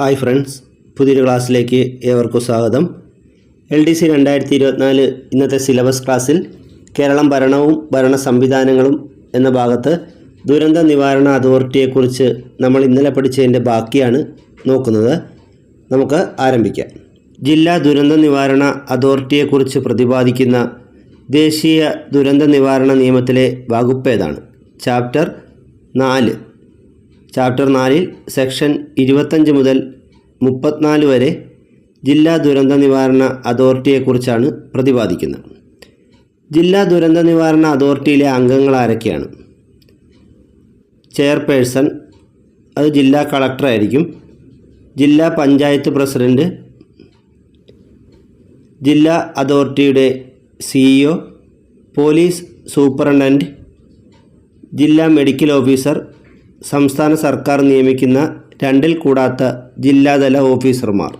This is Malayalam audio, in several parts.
ഹായ് ഫ്രണ്ട്സ് പുതിയൊരു ക്ലാസ്സിലേക്ക് ഏവർക്കും സ്വാഗതം. എൽ ഡി സി രണ്ടായിരത്തി ഇരുപത്തിനാല് ഇന്നത്തെ സിലബസ് ക്ലാസ്സിൽ കേരളം ഭരണവും ഭരണ സംവിധാനങ്ങളും എന്ന ഭാഗത്ത് ദുരന്ത നിവാരണ അതോറിറ്റിയെക്കുറിച്ച് നമ്മൾ ഇന്നലെ പഠിച്ചതിന്റെ ബാക്കിയാണ് നോക്കുന്നത്. നമുക്ക് ആരംഭിക്കാം. ജില്ലാ ദുരന്ത നിവാരണ അതോറിറ്റിയെക്കുറിച്ച് പ്രതിപാദിക്കുന്ന ദേശീയ ദുരന്ത നിവാരണ നിയമത്തിലെ വകുപ്പേതാണ് ചാപ്റ്റർ നാല്. ചാപ്റ്റർ നാലിൽ സെക്ഷൻ ഇരുപത്തഞ്ച് മുതൽ മുപ്പത്തിനാല് വരെ ജില്ലാ ദുരന്ത നിവാരണ അതോറിറ്റിയെക്കുറിച്ചാണ് പ്രതിപാദിക്കുന്നത്. ജില്ലാ ദുരന്ത നിവാരണ അതോറിറ്റിയിലെ അംഗങ്ങൾ ആരൊക്കെയാണ്? ചെയർപേഴ്സൺ അത് ജില്ലാ കളക്ടറായിരിക്കും ജില്ലാ പഞ്ചായത്ത് പ്രസിഡന്റ് ജില്ലാ അതോറിറ്റിയുടെ സിഇഒ പോലീസ് സൂപ്രണ്ടന്റ് ജില്ലാ മെഡിക്കൽ ഓഫീസർ സംസ്ഥാന സർക്കാർ നിയമിക്കുന്ന രണ്ടിൽ കൂടാത്ത ജില്ലാതല ഓഫീസർമാർ.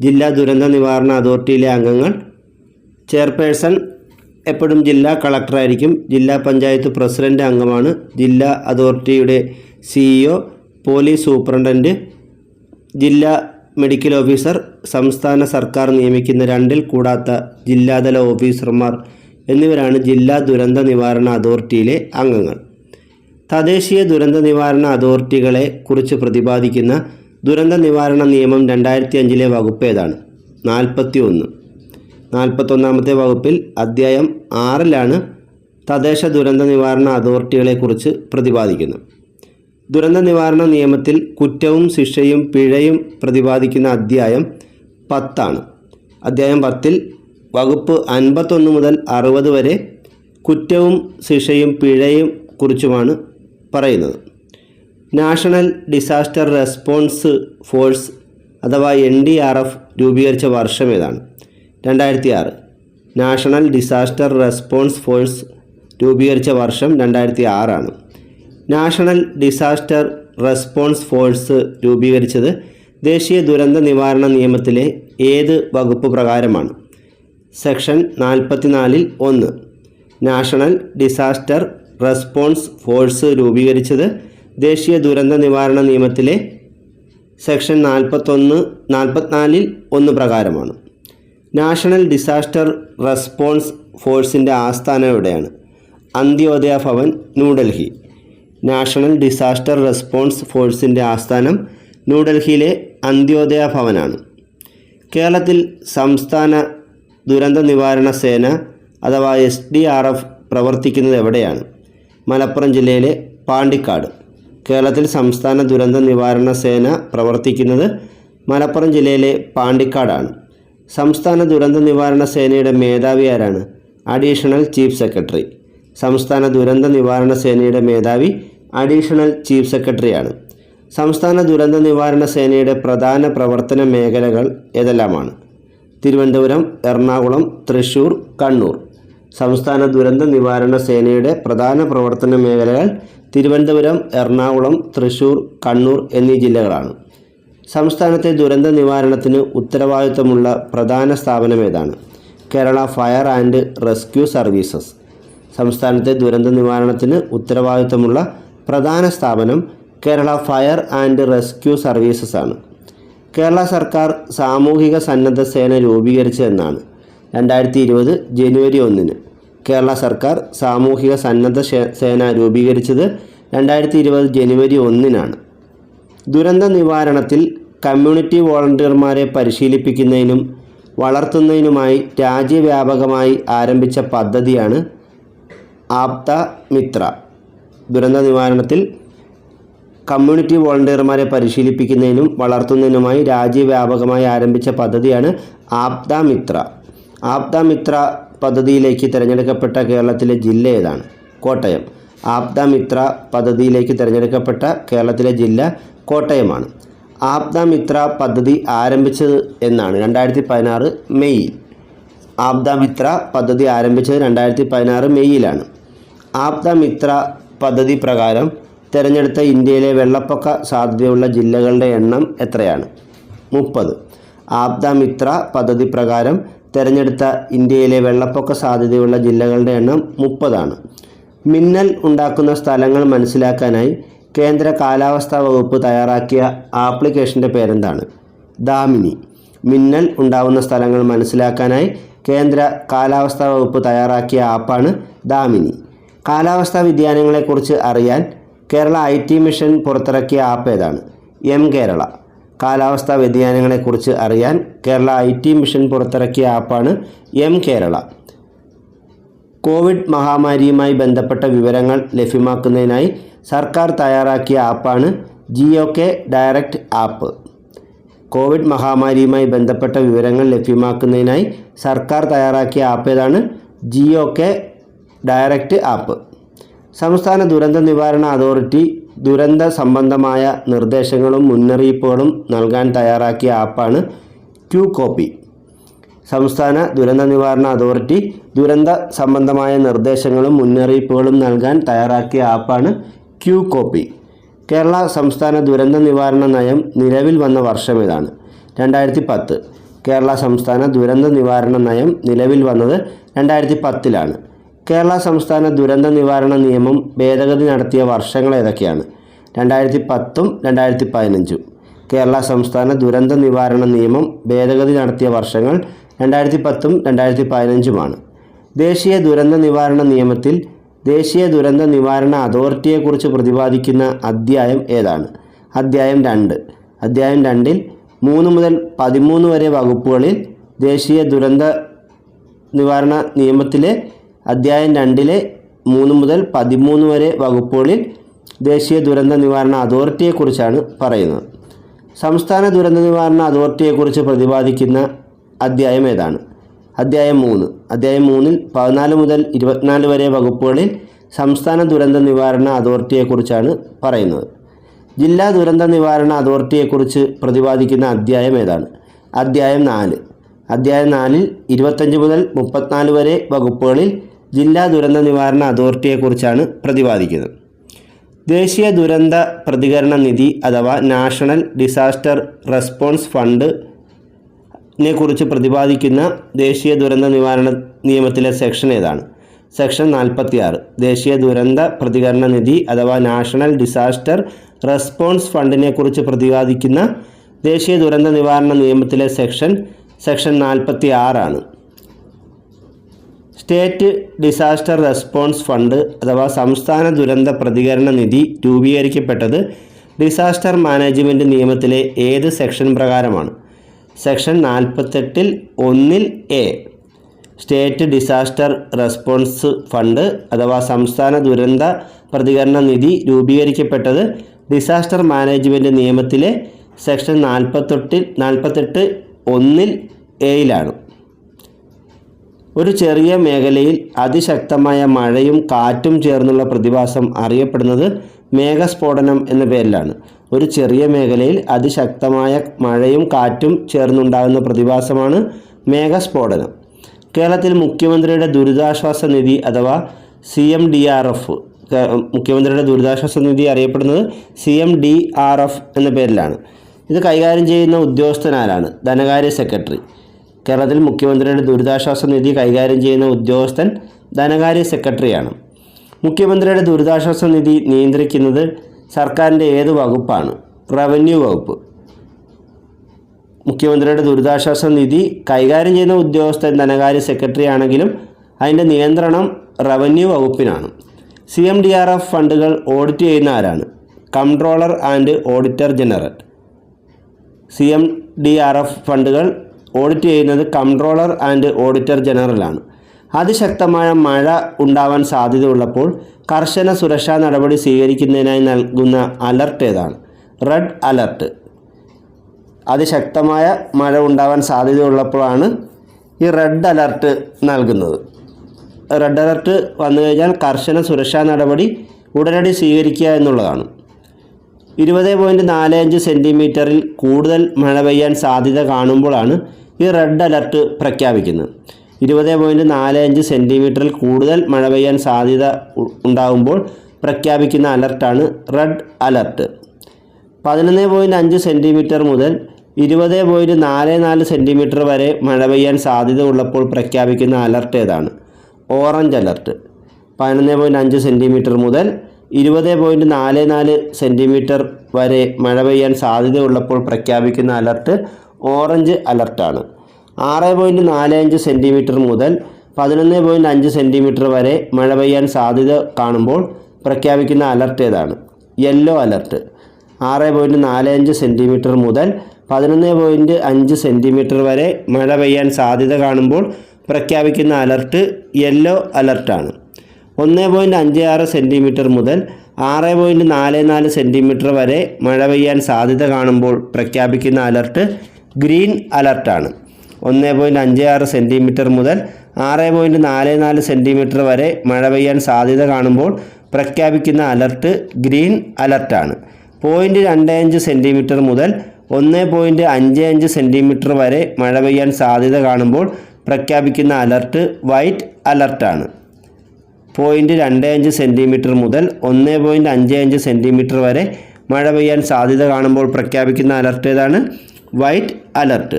ജില്ലാ ദുരന്ത നിവാരണ അതോറിറ്റിയിലെ അംഗങ്ങൾ. ചെയർപേഴ്സൺ എപ്പോഴും ജില്ലാ കളക്ടറായിരിക്കും. ജില്ലാ പഞ്ചായത്ത് പ്രസിഡന്റ് അംഗമാണ്. ജില്ലാ അതോറിറ്റിയുടെ സിഇഒ പോലീസ് സൂപ്രണ്ടന്റ് ജില്ലാ മെഡിക്കൽ ഓഫീസർ സംസ്ഥാന സർക്കാർ നിയമിക്കുന്ന രണ്ടിൽ കൂടാത്ത ജില്ലാതല ഓഫീസർമാർ എന്നിവരാണ് ജില്ലാ ദുരന്ത നിവാരണ അതോറിറ്റിയിലെ അംഗങ്ങൾ. തദ്ദേശീയ ദുരന്ത നിവാരണ അതോറിറ്റികളെ കുറിച്ച് പ്രതിപാദിക്കുന്ന ദുരന്ത നിവാരണ നിയമം രണ്ടായിരത്തി അഞ്ചിലെ വകുപ്പ് ഏതാണ്? നാൽപ്പത്തി ഒന്ന് നാൽപ്പത്തൊന്നാമത്തെ വകുപ്പിൽ അധ്യായം ആറിലാണ് തദ്ദേശ ദുരന്ത നിവാരണ അതോറിറ്റികളെക്കുറിച്ച് പ്രതിപാദിക്കുന്നത്. ദുരന്ത നിവാരണ നിയമത്തിൽ കുറ്റവും ശിക്ഷയും പിഴയും പ്രതിപാദിക്കുന്ന അധ്യായം പത്താണ്. അധ്യായം പത്തിൽ വകുപ്പ് അൻപത്തൊന്ന് മുതൽ അറുപത് വരെ കുറ്റവും ശിക്ഷയും പിഴയും കുറിച്ചുമാണ് പറയുന്നത്. നാഷണൽ ഡിസാസ്റ്റർ റെസ്പോൺസ് ഫോഴ്സ് അഥവാ എൻ ഡി ആർ എഫ് രൂപീകരിച്ച വർഷം ഏതാണ്? രണ്ടായിരത്തി ആറ് നാഷണൽ ഡിസാസ്റ്റർ റെസ്പോൺസ് ഫോഴ്സ് രൂപീകരിച്ച വർഷം രണ്ടായിരത്തി ആറാണ് നാഷണൽ ഡിസാസ്റ്റർ റെസ്പോൺസ് ഫോഴ്സ് രൂപീകരിച്ചത് ദേശീയ ദുരന്ത നിവാരണ നിയമത്തിലെ ഏത് വകുപ്പ് പ്രകാരമാണ്? സെക്ഷൻ നാൽപ്പത്തിനാലിൽ ഒന്ന്. നാഷണൽ ഡിസാസ്റ്റർ റെസ്പോൺസ് ഫോഴ്സ് രൂപീകരിച്ചത് ദേശീയ ദുരന്ത നിവാരണ നിയമത്തിലെ സെക്ഷൻ നാൽപ്പത്തൊന്ന് നാൽപ്പത്തിനാലിൽ ഒന്ന് പ്രകാരമാണ്. നാഷണൽ ഡിസാസ്റ്റർ റെസ്പോൺസ് ഫോഴ്സിന്റെ ആസ്ഥാനം എവിടെയാണ്? Antyodaya Bhavan New Delhi. National disaster response ഫോഴ്സിന്റെ ആസ്ഥാനം ന്യൂഡൽഹിയിലെ അന്ത്യോദയ ഭവനാണ്. കേരളത്തിൽ സംസ്ഥാന ദുരന്ത നിവാരണ സേന അഥവാ എസ് ഡി ആർ എഫ് പ്രവർത്തിക്കുന്നത് എവിടെയാണ്? മലപ്പുറം ജില്ലയിലെ പാണ്ടിക്കാട്. കേരളത്തിൽ സംസ്ഥാന ദുരന്ത നിവാരണ സേന പ്രവർത്തിക്കുന്നത് മലപ്പുറം ജില്ലയിലെ പാണ്ടിക്കാടാണ്. സംസ്ഥാന ദുരന്ത നിവാരണ സേനയുടെ മേധാവി ആരാണ്? Additional chief secretary. സംസ്ഥാന ദുരന്ത നിവാരണ സേനയുടെ മേധാവി അഡീഷണൽ ചീഫ് സെക്രട്ടറിയാണ്. സംസ്ഥാന ദുരന്ത നിവാരണ സേനയുടെ പ്രധാന പ്രവർത്തന മേഖലകൾ ഏതെല്ലാമാണ്? തിരുവനന്തപുരം എറണാകുളം തൃശൂർ കണ്ണൂർ. സംസ്ഥാന ദുരന്ത നിവാരണ സേനയുടെ പ്രധാന പ്രവർത്തന മേഖലകൾ തിരുവനന്തപുരം എറണാകുളം തൃശൂർ കണ്ണൂർ എന്നീ ജില്ലകളാണ്. സംസ്ഥാനത്തെ ദുരന്ത നിവാരണത്തിന് ഉത്തരവാദിത്തമുള്ള പ്രധാന സ്ഥാപനം ഏതാണ്? Kerala fire and rescue services. സംസ്ഥാനത്തെ ദുരന്ത നിവാരണത്തിന് ഉത്തരവാദിത്തമുള്ള പ്രധാന സ്ഥാപനം Kerala fire and rescue services ആണ്. കേരള സർക്കാർ സാമൂഹിക സന്നദ്ധ സേന രൂപീകരിച്ചതെന്നാണ്. രണ്ടായിരത്തി ഇരുപത് ജനുവരി ഒന്നിന് കേരള സർക്കാർ സാമൂഹിക സന്നദ്ധ സേന രൂപീകരിച്ചത് രണ്ടായിരത്തി ഇരുപത് ജനുവരി ഒന്നിനാണ്. ദുരന്ത നിവാരണത്തിൽ കമ്മ്യൂണിറ്റി വോളണ്ടിയർമാരെ പരിശീലിപ്പിക്കുന്നതിനും വളർത്തുന്നതിനുമായി രാജ്യവ്യാപകമായി ആരംഭിച്ച പദ്ധതിയാണ് ആപ്ത മിത്ര. ദുരന്ത നിവാരണത്തിൽ കമ്മ്യൂണിറ്റി വോളണ്ടിയർമാരെ പരിശീലിപ്പിക്കുന്നതിനും വളർത്തുന്നതിനുമായി രാജ്യവ്യാപകമായി ആരംഭിച്ച പദ്ധതിയാണ് ആപ്ത മിത്ര. ആപ്ത മിത്ര പദ്ധതിയിലേക്ക് തിരഞ്ഞെടുക്കപ്പെട്ട കേരളത്തിലെ ജില്ല ഏതാണ്? കോട്ടയം. ആപ്ത മിത്ര പദ്ധതിയിലേക്ക് തിരഞ്ഞെടുക്കപ്പെട്ട കേരളത്തിലെ ജില്ല കോട്ടയമാണ്. ആപ്ത മിത്ര പദ്ധതി ആരംഭിച്ചത് എന്നാണ് രണ്ടായിരത്തി പതിനാറ് മെയ്യിൽ. ആപ്ത മിത്ര പദ്ധതി ആരംഭിച്ചത് രണ്ടായിരത്തി പതിനാറ് മെയ്യിലാണ്. ആപ്ത മിത്ര പദ്ധതി പ്രകാരം തിരഞ്ഞെടുത്ത ഇന്ത്യയിലെ വെള്ളപ്പൊക്ക സാധ്യതയുള്ള ജില്ലകളുടെ എണ്ണം എത്രയാണ്? മുപ്പത്. ആപ്ത മിത്ര പദ്ധതി പ്രകാരം തിരഞ്ഞെടുത്ത ഇന്ത്യയിലെ വെള്ളപ്പൊക്ക സാധ്യതയുള്ള ജില്ലകളുടെ എണ്ണം മുപ്പതാണ്. മിന്നൽ ഉണ്ടാക്കുന്ന സ്ഥലങ്ങൾ മനസ്സിലാക്കാനായി കേന്ദ്ര കാലാവസ്ഥാ വകുപ്പ് തയ്യാറാക്കിയ ആപ്ലിക്കേഷന്റെ പേരെന്താണ്? ദാമിനി. മിന്നൽ ഉണ്ടാവുന്ന സ്ഥലങ്ങൾ മനസ്സിലാക്കാനായി കേന്ദ്ര കാലാവസ്ഥാ വകുപ്പ് തയ്യാറാക്കിയ ആപ്പാണ് ദാമിനി. കാലാവസ്ഥാ വ്യതിയാനങ്ങളെക്കുറിച്ച് അറിയാൻ കേരള ഐ ടി മിഷൻ പുറത്തിറക്കിയ ആപ്പ് ഏതാണ്? എം കേരള. കാലാവസ്ഥാ വ്യതിയാനങ്ങളെക്കുറിച്ച് അറിയാൻ കേരള ഐ ടി മിഷൻ പുറത്തിറക്കിയ ആപ്പാണ് എം കേരള. കോവിഡ് മഹാമാരിയുമായി ബന്ധപ്പെട്ട വിവരങ്ങൾ ലഭ്യമാക്കുന്നതിനായി സർക്കാർ തയ്യാറാക്കിയ ആപ്പാണ് G O K direct app. Covid മഹാമാരിയുമായി ബന്ധപ്പെട്ട വിവരങ്ങൾ ലഭ്യമാക്കുന്നതിനായി സർക്കാർ തയ്യാറാക്കിയ ആപ്പ് ഏതാണ്? G O K direct app. സംസ്ഥാന ദുരന്ത നിവാരണ അതോറിറ്റി ദുരന്ത സംബന്ധമായ നിർദ്ദേശങ്ങളും മുന്നറിയിപ്പുകളും നൽകാൻ തയ്യാറാക്കിയ ആപ്പാണ് ക്യൂ കോപ്പി സംസ്ഥാന ദുരന്ത നിവാരണ അതോറിറ്റി ദുരന്ത സംബന്ധമായ നിർദ്ദേശങ്ങളും മുന്നറിയിപ്പുകളും നൽകാൻ തയ്യാറാക്കിയ ആപ്പാണ് ക്യൂ കോപ്പി കേരള സംസ്ഥാന ദുരന്ത നിവാരണ നയം നിലവിൽ വന്ന വർഷം ഇതാണ്. രണ്ടായിരത്തി പത്ത് കേരള സംസ്ഥാന ദുരന്ത നിവാരണ നയം നിലവിൽ വന്നത് രണ്ടായിരത്തി പത്തിലാണ് കേരള സംസ്ഥാന ദുരന്ത നിവാരണ നിയമം ഭേദഗതി നടത്തിയ വർഷങ്ങൾ ഏതൊക്കെയാണ്? രണ്ടായിരത്തി പത്തും രണ്ടായിരത്തി പതിനഞ്ചും കേരള സംസ്ഥാന ദുരന്ത നിവാരണ നിയമം ഭേദഗതി നടത്തിയ വർഷങ്ങൾ രണ്ടായിരത്തി പത്തും രണ്ടായിരത്തി പതിനഞ്ചുമാണ് ദേശീയ ദുരന്ത നിവാരണ നിയമത്തിൽ ദേശീയ ദുരന്ത നിവാരണ അതോറിറ്റിയെക്കുറിച്ച് പ്രതിപാദിക്കുന്ന അധ്യായം ഏതാണ്? അധ്യായം രണ്ട്. അധ്യായം രണ്ടിൽ മൂന്ന് മുതൽ പതിമൂന്ന് വരെ വകുപ്പുകളിൽ ദേശീയ ദുരന്ത നിവാരണ നിയമത്തിലെ അധ്യായം രണ്ടിലെ മൂന്ന് മുതൽ പതിമൂന്ന് വരെ വകുപ്പുകളിൽ ദേശീയ ദുരന്ത നിവാരണ അതോറിറ്റിയെക്കുറിച്ചാണ് പറയുന്നത്. സംസ്ഥാന ദുരന്ത നിവാരണ അതോറിറ്റിയെക്കുറിച്ച് പ്രതിപാദിക്കുന്ന അധ്യായം ഏതാണ്? അധ്യായം മൂന്ന്. അധ്യായം മൂന്നിൽ പതിനാല് മുതൽ ഇരുപത്തിനാല് വരെ വകുപ്പുകളിൽ സംസ്ഥാന ദുരന്ത നിവാരണ അതോറിറ്റിയെക്കുറിച്ചാണ് പറയുന്നത്. ജില്ലാ ദുരന്ത നിവാരണ അതോറിറ്റിയെക്കുറിച്ച് പ്രതിപാദിക്കുന്ന അധ്യായം ഏതാണ്? അധ്യായം നാല്. അധ്യായം നാലിൽ ഇരുപത്തഞ്ച് മുതൽ മുപ്പത്തിനാല് വരെ വകുപ്പുകളിൽ ജില്ലാ ദുരന്ത നിവാരണ അതോറിറ്റിയെക്കുറിച്ചാണ് പ്രതിപാദിക്കുന്നത്. ദേശീയ ദുരന്ത പ്രതികരണ നിധി അഥവാ നാഷണൽ ഡിസാസ്റ്റർ റെസ്പോൺസ് ഫണ്ട് നെക്കുറിച്ച് പ്രതിപാദിക്കുന്ന ദേശീയ ദുരന്ത നിവാരണ നിയമത്തിലെ സെക്ഷൻ ഏതാണ്? സെക്ഷൻ നാൽപ്പത്തി ആറ് ദേശീയ ദുരന്ത പ്രതികരണ നിധി അഥവാ നാഷണൽ ഡിസാസ്റ്റർ റെസ്പോൺസ് ഫണ്ടിനെ കുറിച്ച് പ്രതിപാദിക്കുന്ന ദേശീയ ദുരന്ത നിവാരണ നിയമത്തിലെ സെക്ഷൻ സെക്ഷൻ നാൽപ്പത്തി ആറാണ് സ്റ്റേറ്റ് ഡിസാസ്റ്റർ റെസ്പോൺസ് ഫണ്ട് അഥവാ സംസ്ഥാന ദുരന്ത പ്രതികരണ നിധി രൂപീകരിക്കപ്പെട്ടത് ഡിസാസ്റ്റർ മാനേജ്മെന്റ് നിയമത്തിലെ ഏത് സെക്ഷൻ പ്രകാരമാണ്? സെക്ഷൻ നാൽപ്പത്തെട്ടിൽ ഒന്നിൽ A. State disaster response fund അഥവാ സംസ്ഥാന ദുരന്ത പ്രതികരണ നിധി രൂപീകരിക്കപ്പെട്ടത് ഡിസാസ്റ്റർ മാനേജ്മെന്റ് നിയമത്തിലെ സെക്ഷൻ നാൽപ്പത്തെട്ടിൽ നാൽപ്പത്തെട്ട് ഒന്നിൽ എയിലാണ്. ഒരു ചെറിയ മേഖലയിൽ അതിശക്തമായ മഴയും കാറ്റും ചേർന്നുള്ള പ്രതിഭാസം അറിയപ്പെടുന്നത് മേഘസ്ഫോടനം എന്ന പേരിലാണ്. ഒരു ചെറിയ മേഖലയിൽ അതിശക്തമായ മഴയും കാറ്റും ചേർന്നുണ്ടാകുന്ന പ്രതിഭാസമാണ് മേഘസ്ഫോടനം. കേരളത്തിൽ മുഖ്യമന്ത്രിയുടെ ദുരിതാശ്വാസ നിധി അഥവാ C M D R F മുഖ്യമന്ത്രിയുടെ ദുരിതാശ്വാസ നിധി അറിയപ്പെടുന്നത് C M D R F എന്ന പേരിലാണ്. ഇത് കൈകാര്യം ചെയ്യുന്ന ഉദ്യോഗസ്ഥനാരാണ് ധനകാര്യ സെക്രട്ടറി. കേരളത്തിൽ മുഖ്യമന്ത്രിയുടെ ദുരിതാശ്വാസ നിധി കൈകാര്യം ചെയ്യുന്ന ഉദ്യോഗസ്ഥൻ ധനകാര്യ സെക്രട്ടറിയാണ്. മുഖ്യമന്ത്രിയുടെ ദുരിതാശ്വാസ നിധി നിയന്ത്രിക്കുന്നത് സർക്കാരിന്റെ ഏത് വകുപ്പാണ്? റവന്യൂ വകുപ്പ്. മുഖ്യമന്ത്രിയുടെ ദുരിതാശ്വാസ നിധി കൈകാര്യം ചെയ്യുന്ന ഉദ്യോഗസ്ഥൻ ധനകാര്യ സെക്രട്ടറി ആണെങ്കിലും അതിന്റെ നിയന്ത്രണം revenue വകുപ്പിനാണ്. C M D R F ഫണ്ടുകൾ ഓഡിറ്റ് ചെയ്യുന്ന ആരാണ്? Controller and auditor general. C M D R F ഫണ്ടുകൾ ഓഡിറ്റ് ചെയ്യുന്നത് കൺട്രോളർ ആൻഡ് ഓഡിറ്റർ ജനറലാണ് അതിശക്തമായ മഴ ഉണ്ടാവാൻ സാധ്യതയുള്ളപ്പോൾ കർശന സുരക്ഷാ നടപടി സ്വീകരിക്കുന്നതിനായി നൽകുന്ന അലർട്ട് ഏതാണ്? റെഡ് അലർട്ട് അതിശക്തമായ മഴ ഉണ്ടാവാൻ സാധ്യതയുള്ളപ്പോഴാണ് ഈ റെഡ് അലർട്ട് നൽകുന്നത്. റെഡ് അലർട്ട് വന്നു കഴിഞ്ഞാൽ കർശന സുരക്ഷാ നടപടി ഉടനടി സ്വീകരിക്കുക എന്നുള്ളതാണ്. ഇരുപത് പോയിന്റ് നാല് അഞ്ച് സെന്റിമീറ്ററിൽ കൂടുതൽ മഴ പെയ്യാൻ സാധ്യത കാണുമ്പോഴാണ് ഈ റെഡ് അലർട്ട് പ്രഖ്യാപിക്കുന്നത്. ഇരുപത് പോയിന്റ് നാല് അഞ്ച് സെന്റിമീറ്ററിൽ കൂടുതൽ മഴ പെയ്യാൻ സാധ്യത ഉണ്ടാകുമ്പോൾ പ്രഖ്യാപിക്കുന്ന അലർട്ടാണ് റെഡ് അലർട്ട്. പതിനൊന്ന് പോയിന്റ് അഞ്ച് സെന്റിമീറ്റർ മുതൽ ഇരുപത് പോയിന്റ് നാല് നാല് സെന്റിമീറ്റർ വരെ മഴ പെയ്യാൻ സാധ്യത ഉള്ളപ്പോൾ പ്രഖ്യാപിക്കുന്ന അലർട്ട് ഏതാണ്? Orange alert. പതിനൊന്ന് പോയിന്റ് അഞ്ച് സെന്റിമീറ്റർ മുതൽ ഇരുപത് പോയിന്റ് നാല് നാല് സെന്റിമീറ്റർ വരെ മഴ പെയ്യാൻ സാധ്യതയുള്ളപ്പോൾ പ്രഖ്യാപിക്കുന്ന അലർട്ട് ഓറഞ്ച് അലർട്ടാണ്. ആറ് പോയിന്റ് നാല് അഞ്ച് സെന്റിമീറ്റർ മുതൽ പതിനൊന്ന് പോയിന്റ് അഞ്ച് സെന്റിമീറ്റർ വരെ മഴ പെയ്യാൻ സാധ്യത കാണുമ്പോൾ പ്രഖ്യാപിക്കുന്ന അലർട്ട് ഏതാണ്? Yellow alert. ആറ് പോയിന്റ് നാല് അഞ്ച് സെന്റിമീറ്റർ മുതൽ പതിനൊന്ന് പോയിന്റ് അഞ്ച് സെന്റിമീറ്റർ വരെ മഴ പെയ്യാൻ സാധ്യത കാണുമ്പോൾ പ്രഖ്യാപിക്കുന്ന അലർട്ട് യെല്ലോ അലർട്ടാണ്. ഒന്ന് പോയിന്റ് അഞ്ച് ആറ് സെന്റിമീറ്റർ മുതൽ ആറ് പോയിന്റ് നാല് നാല് സെന്റിമീറ്റർ വരെ മഴ പെയ്യാൻ സാധ്യത കാണുമ്പോൾ പ്രഖ്യാപിക്കുന്ന അലർട്ട് ഗ്രീൻ അലർട്ടാണ്. ഒന്ന് പോയിന്റ് അഞ്ച് ആറ് സെന്റിമീറ്റർ മുതൽ ആറ് പോയിന്റ് നാല് നാല് സെന്റിമീറ്റർ വരെ മഴ പെയ്യാൻ സാധ്യത കാണുമ്പോൾ പ്രഖ്യാപിക്കുന്ന അലർട്ട് ഗ്രീൻ അലർട്ടാണ്. പോയിന്റ് രണ്ട് അഞ്ച് സെന്റിമീറ്റർ മുതൽ ഒന്ന് പോയിന്റ് അഞ്ച് അഞ്ച് സെന്റിമീറ്റർ വരെ മഴ പെയ്യാൻ സാധ്യത കാണുമ്പോൾ പ്രഖ്യാപിക്കുന്ന അലർട്ട് വൈറ്റ് അലർട്ടാണ്. പോയിന്റ് രണ്ട് അഞ്ച് സെന്റിമീറ്റർ മുതൽ ഒന്ന് പോയിന്റ് അഞ്ച് അഞ്ച് സെന്റിമീറ്റർ വരെ മഴ പെയ്യാൻ സാധ്യത കാണുമ്പോൾ പ്രഖ്യാപിക്കുന്ന അലർട്ട് ഏതാണ്? വൈറ്റ് അലർട്ട്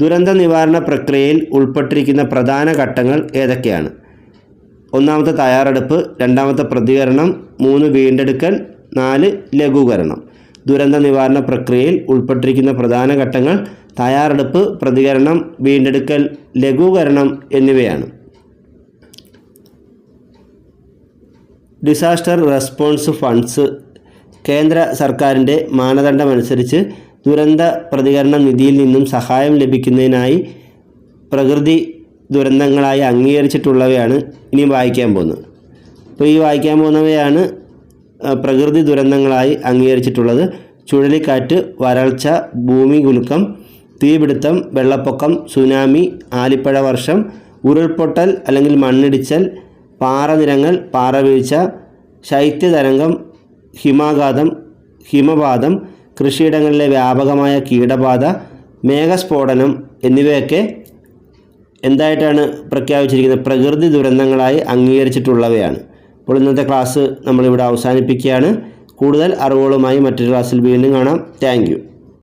ദുരന്ത നിവാരണ പ്രക്രിയയിൽ ഉൾപ്പെട്ടിരിക്കുന്ന പ്രധാന ഘട്ടങ്ങൾ ഏതൊക്കെയാണ്? ഒന്നാമത്തെ തയ്യാറെടുപ്പ് രണ്ടാമത്തെ പ്രതികരണം മൂന്ന് വീണ്ടെടുക്കൽ നാല് ലഘൂകരണം. ദുരന്ത നിവാരണ പ്രക്രിയയിൽ ഉൾപ്പെട്ടിരിക്കുന്ന പ്രധാന ഘട്ടങ്ങൾ തയ്യാറെടുപ്പ് പ്രതികരണം വീണ്ടെടുക്കൽ ലഘൂകരണം എന്നിവയാണ്. ഡിസാസ്റ്റർ റെസ്പോൺസ് ഫണ്ട്സ് കേന്ദ്ര സർക്കാരിന്റെ മാനദണ്ഡമനുസരിച്ച് ദുരന്ത പ്രതികരണ നിധിയിൽ നിന്നും സഹായം ലഭിക്കുന്നതിനായി പ്രകൃതി ദുരന്തങ്ങളായി അംഗീകരിച്ചിട്ടുള്ളവയാണ് ഇനി വായിക്കാൻ പോകുന്നത്. അപ്പോൾ ഈ വായിക്കാൻ പോകുന്നവയാണ് പ്രകൃതി ദുരന്തങ്ങളായി അംഗീകരിച്ചിട്ടുള്ളത്. ചുഴലിക്കാറ്റ് വരൾച്ച ഭൂമി കുലുക്കം തീപിടുത്തം വെള്ളപ്പൊക്കം സുനാമി ആലിപ്പഴ വർഷം ഉരുൾപൊട്ടൽ അല്ലെങ്കിൽ മണ്ണിടിച്ചൽ പാറനിരങ്ങൾ പാറവീഴ്ച ശൈത്യതരംഗം ഹിമാഘാതം ഹിമപാതം കൃഷിയിടങ്ങളിലെ വ്യാപകമായ കീടബാധ മേഘസ്ഫോടനം എന്നിവയൊക്കെ എന്തായിട്ടാണ് പ്രഖ്യാപിച്ചിരിക്കുന്നത്? പ്രകൃതി ദുരന്തങ്ങളായി അംഗീകരിച്ചിട്ടുള്ളവയാണ്. അപ്പോൾ ഇന്നത്തെ ക്ലാസ് നമ്മളിവിടെ അവസാനിപ്പിക്കുകയാണ്. കൂടുതൽ അറിവുകളുമായി മറ്റൊരു ക്ലാസ്സിൽ വീണ്ടും കാണാം. താങ്ക്